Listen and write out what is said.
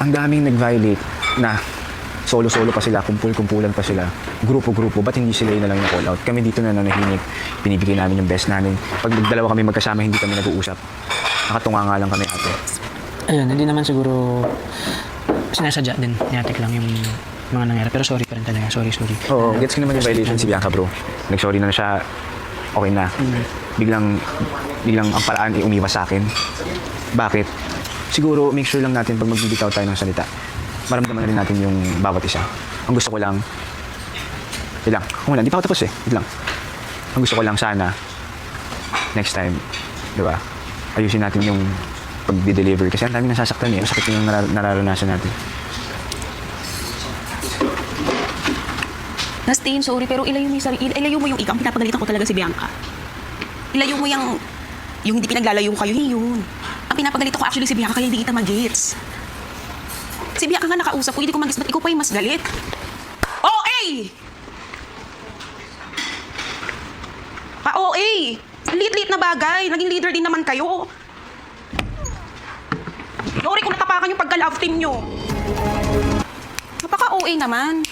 ang daming nag-violate na solo-solo pa sila, kumpul-kumpulan pa sila, grupo-grupo, ba't hindi sila yun na lang yung call out? Kami dito na nanahimik, binibigay namin yung best namin. Pag dalawa kami magkasama, hindi kami nag-uusap. Nakatunga nga lang kami ate. Ayun, hindi naman siguro sinasadya din. Niyatik lang yung mga nangyari. Pero sorry pa rin talaga. Sorry, sorry. Oo, gets ko naman yung violation si Bianca bro. Nag-sorry na siya, okay na. Biglang, biglang ang paraan ay umiwas sa akin. Bakit? Siguro, make sure lang natin pag magbibitaw tayo ng salita, maramdaman na rin natin yung bawat isa. Ang gusto ko lang, wait lang, kung wala, di pa ako tapos eh, wait lang. Ang gusto ko lang sana, next time, di ba, ayusin natin yung pag-deliver kasi ang dami nasasaktan eh, masakit yung narar- nararanasan natin. Nastin, sorry, pero ilayo mo yung sarili. Ilayo mo yung ikaw. Pinapagalitan ko talaga si Bianca. Ilayo mo yung... Yung hindi pinaglalayo kayo, yun. Ang pinapagalitan ko actually si Bianca, kaya hindi kita magets. Si Bianca nga nakausap ko, hindi ko magets. Ba't ikaw pa yung mas galit? OA! Pa-OA! Lit-lit na bagay. Naging leader din naman kayo. Sorry kung natapakan yung pagka-love team nyo. Napaka-OA naman.